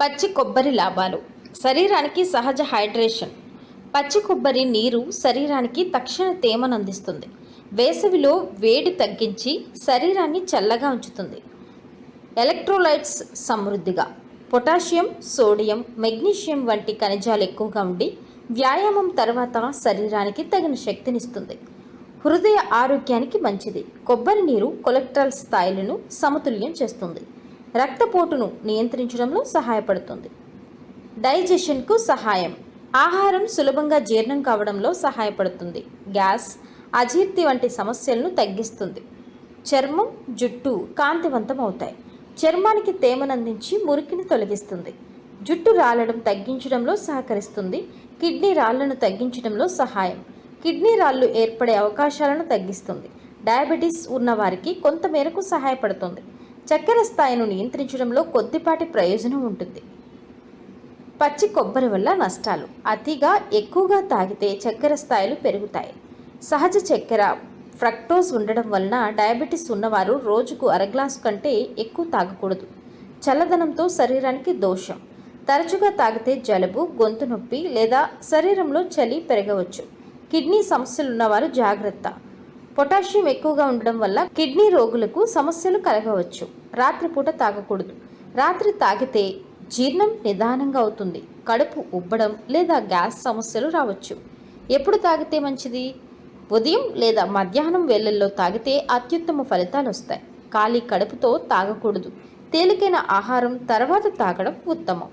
పచ్చి కొబ్బరి లాభాలు. శరీరానికి సహజ హైడ్రేషన్. పచ్చి కొబ్బరి నీరు శరీరానికి తక్షణ తేమను అందిస్తుంది వేసవిలో వేడి తగ్గించి శరీరాన్ని చల్లగా ఉంచుతుంది. ఎలక్ట్రోలైట్స్ సమృద్ధిగా. పొటాషియం సోడియం మెగ్నీషియం వంటి ఖనిజాలు ఎక్కువగా ఉండి వ్యాయామం తర్వాత శరీరానికి తగిన శక్తినిస్తుంది. హృదయ ఆరోగ్యానికి మంచిది. కొబ్బరి నీరు కొలెక్ట్రాల్ స్థాయిలను సమతుల్యం చేస్తుంది. రక్తపోటును నియంత్రించడంలో సహాయపడుతుంది. డైజెషన్కు సహాయం. ఆహారం సులభంగా జీర్ణం కావడంలో సహాయపడుతుంది. గ్యాస్ అజీర్తి వంటి సమస్యలను తగ్గిస్తుంది. చర్మం జుట్టు కాంతివంతం అవుతాయి చర్మానికి తేమనందించి మురికిని తొలగిస్తుంది. జుట్టు రాలడం తగ్గించడంలో సహకరిస్తుంది. కిడ్నీ రాళ్ళను తగ్గించడంలో సహాయం. కిడ్నీ రాళ్ళు ఏర్పడే అవకాశాలను తగ్గిస్తుంది. డయాబెటీస్ ఉన్నవారికి కొంతమేరకు సహాయపడుతుంది. చక్కెర స్థాయిను నియంత్రించడంలో కొద్దిపాటి ప్రయోజనం ఉంటుంది. పచ్చి కొబ్బరి వల్ల నష్టాలు. అతిగా ఎక్కువగా తాగితే చక్కెర స్థాయిలు పెరుగుతాయి. సహజ చక్కెర ఫ్రక్టోస్ ఉండడం వలన డయాబెటీస్ ఉన్నవారు రోజుకు అర గ్లాసు కంటే ఎక్కువ తాగకూడదు. చల్లదనంతో శరీరానికి దోషం. తరచుగా తాగితే జలుబు గొంతు నొప్పి లేదా శరీరంలో చలి పెరగవచ్చు. కిడ్నీ సమస్యలు ఉన్నవారు జాగ్రత్త. పొటాషియం ఎక్కువగా ఉండడం వల్ల కిడ్నీ రోగులకు సమస్యలు కలగవచ్చు. రాత్రిపూట తాగకూడదు. రాత్రి తాగితే జీర్ణం నిదానంగా అవుతుంది. కడుపు ఉబ్బడం లేదా గ్యాస్ సమస్యలు రావచ్చు. ఎప్పుడు తాగితే మంచిది? ఉదయం లేదా మధ్యాహ్నం వేళల్లో తాగితే అత్యుత్తమ ఫలితాలు వస్తాయి ఖాళీ కడుపుతో తాగకూడదు. తేలికైన ఆహారం తర్వాత తాగడం ఉత్తమం.